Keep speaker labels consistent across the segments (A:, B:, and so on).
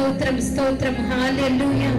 A: స్తోత్రం స్తోత్రం. హాలెలూయా.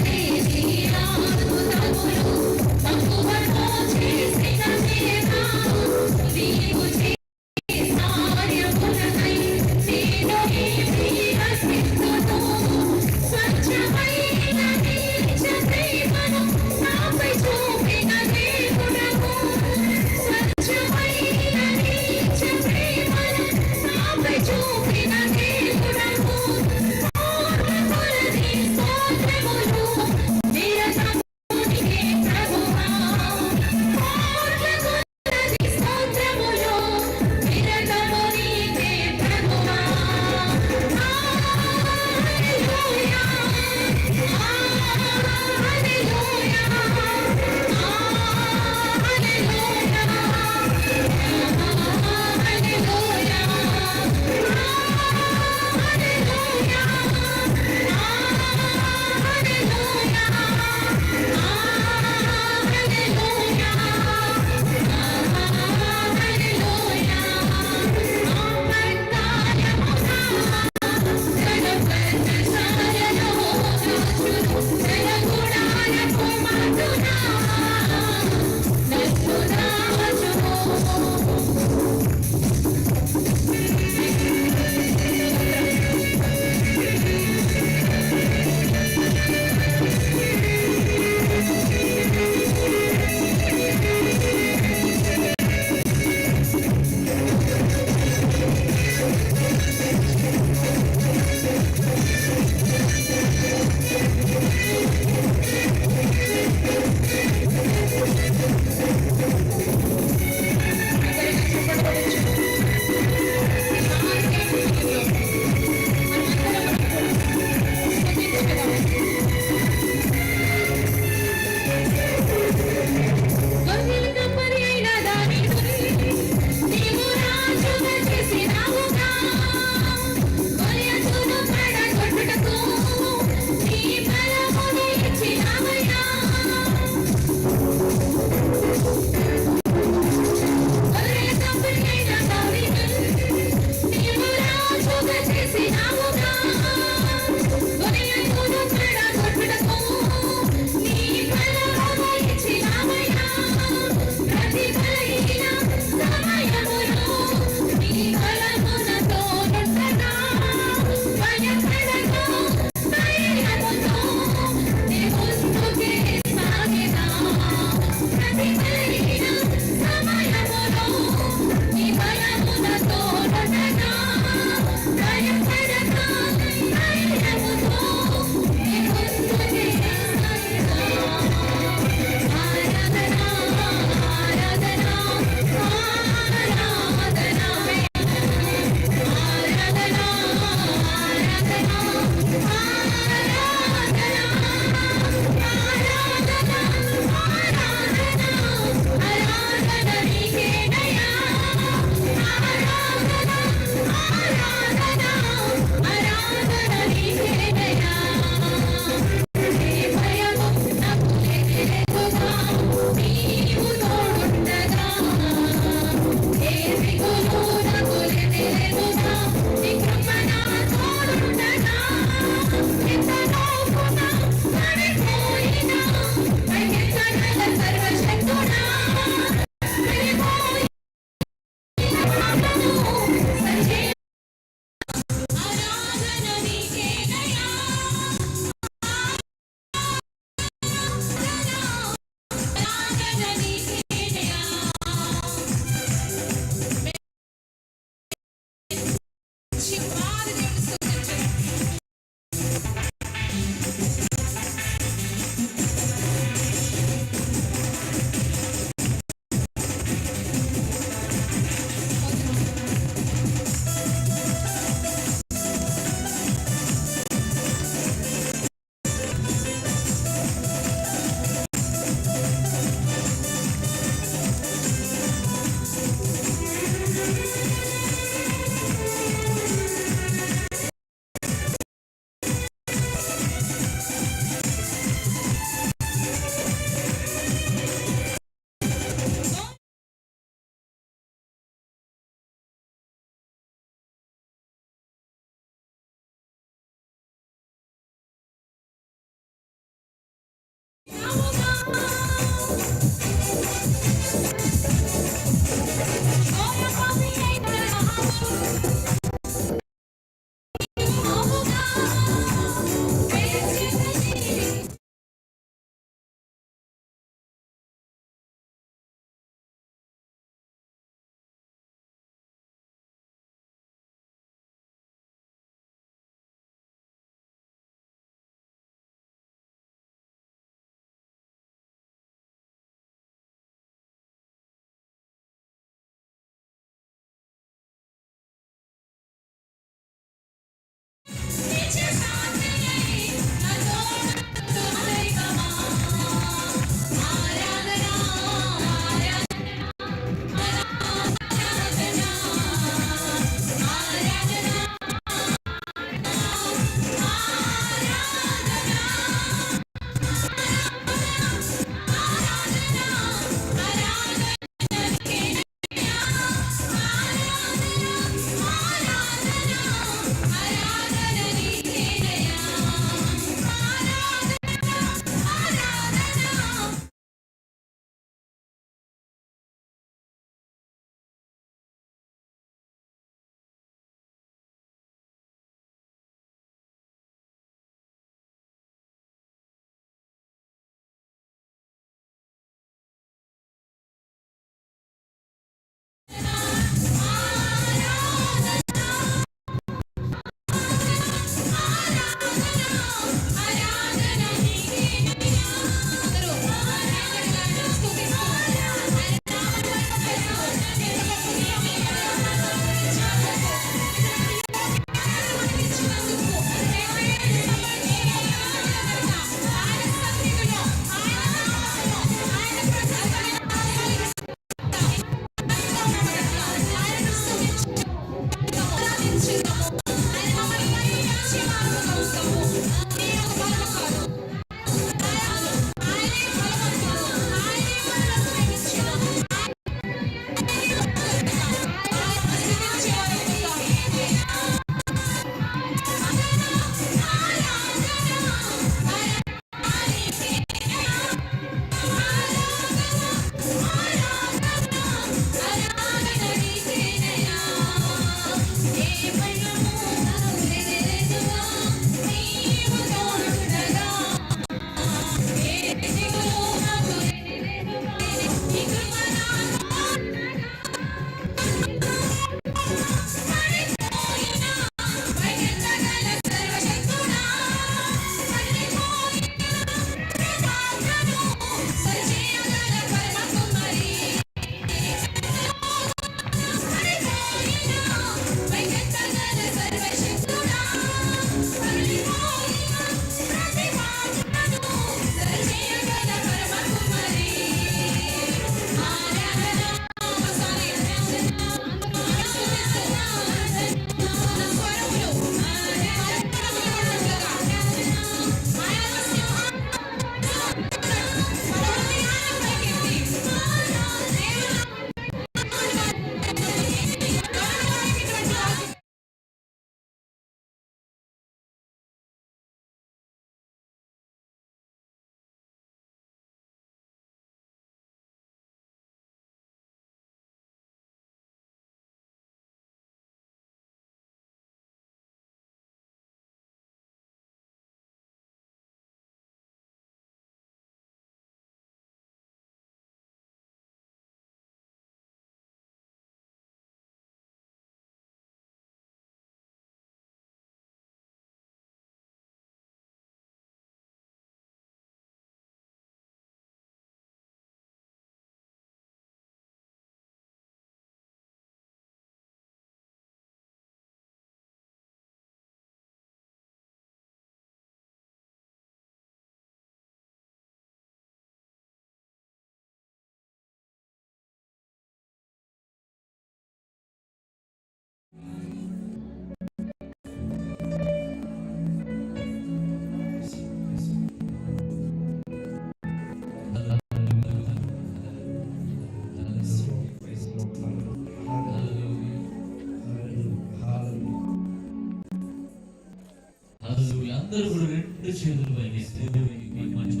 B: అందరూ కూడా రెండు చేతులు పైకెత్తి దేవునికి మహిమ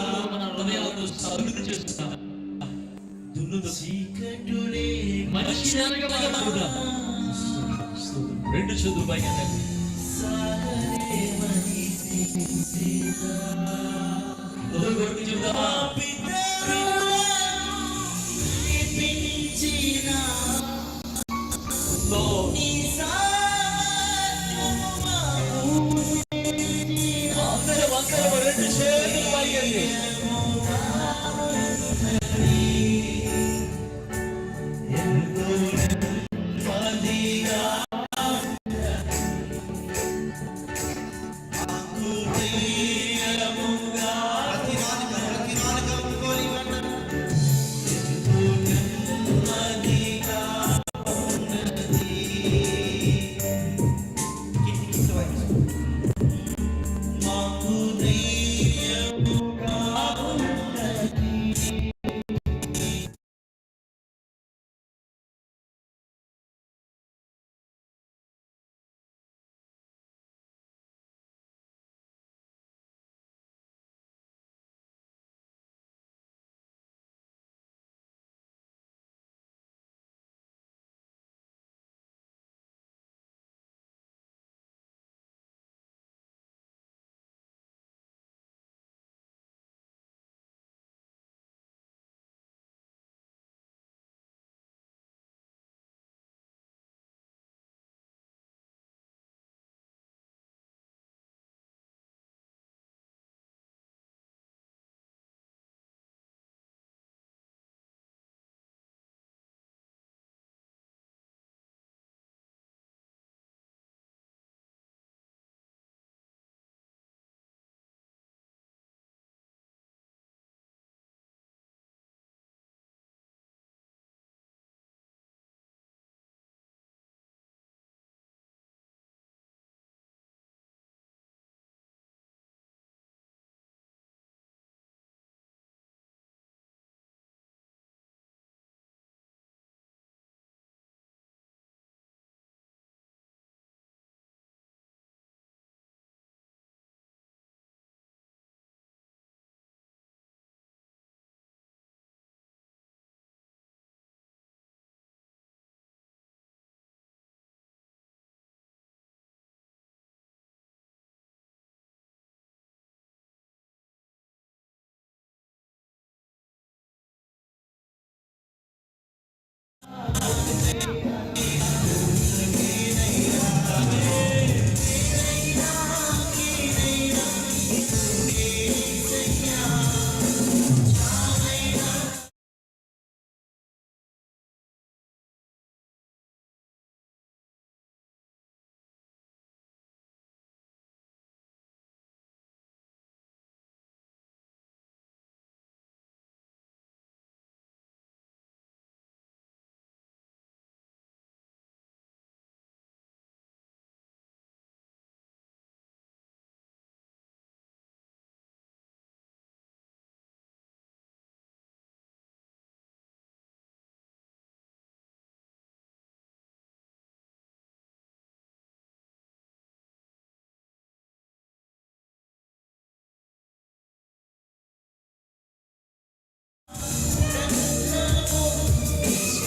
B: చెందుదాం. హృదయాల్లో మన హృదయాలతో అభివృద్ధి చేస్తున్నాం. రెండు చేతులు పైగా హృదయ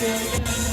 C: say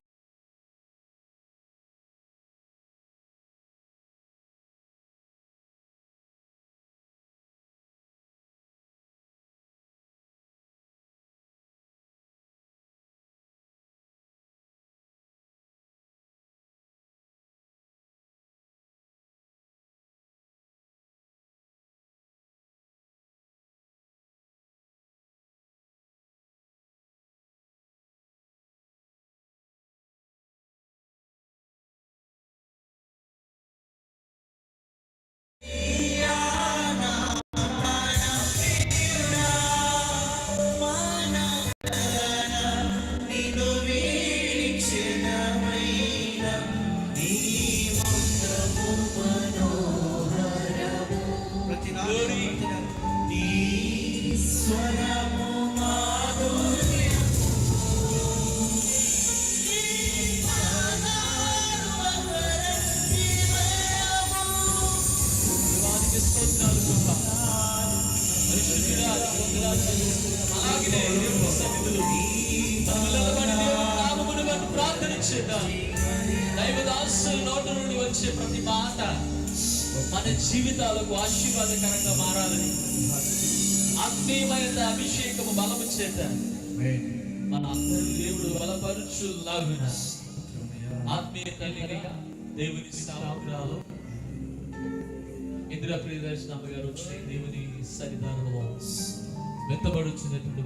B: చేత మన అందరి దేవుడు బలపరచు లాగున ఆత్మీయ తల్లిగా దేవుని సాగురాలు ఇందిరా ప్రియదర్శన అమ్మగారు వచ్చిన దేవుని సన్నిధానంలో వెత్తబడుచున్నటువంటి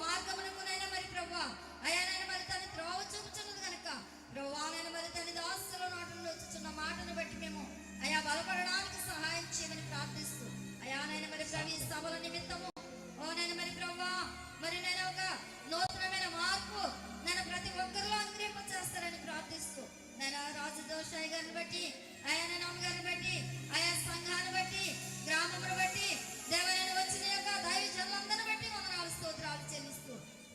D: మార్గమునకునైనా మరి ప్రభా అయానైనా మరి తను త్రోవ చూపుచున్నది కనుక ప్రభా మరి తన దాసుల నోటంలో వచ్చుచున్న మాటను బట్టి మేము అయా బలపడడానికి సహాయం చేయమని ప్రార్థిస్తూ అయానైనా నేను మరి ప్రవీ సభల నిమిత్తము ఓ నేను మరి ప్రభా మరి నేను ఒక నూతనమైన మార్పు నేను ప్రతి ఒక్కరిలో అంకురింప చేస్తారని ప్రార్థిస్తూ నేను రాజు దోషాయి గారిని బట్టి ఆయా నేను గారిని బట్టి ఆయా సంఘాన్ని బట్టి గ్రామమును బట్టి దేవాలయం వచ్చిన యొక్క దైవ జనులందరిని బట్టి వందనాలు స్తోత్రాలు చెల్లిస్తూ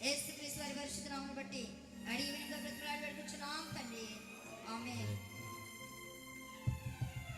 D: ఏసుక్రీస్తు వారి పరిశుద్ధ నామను బట్టి అడిగి వినక ప్రతిలాడు పెట్టుకున్నాం తండ్రి. ఆమె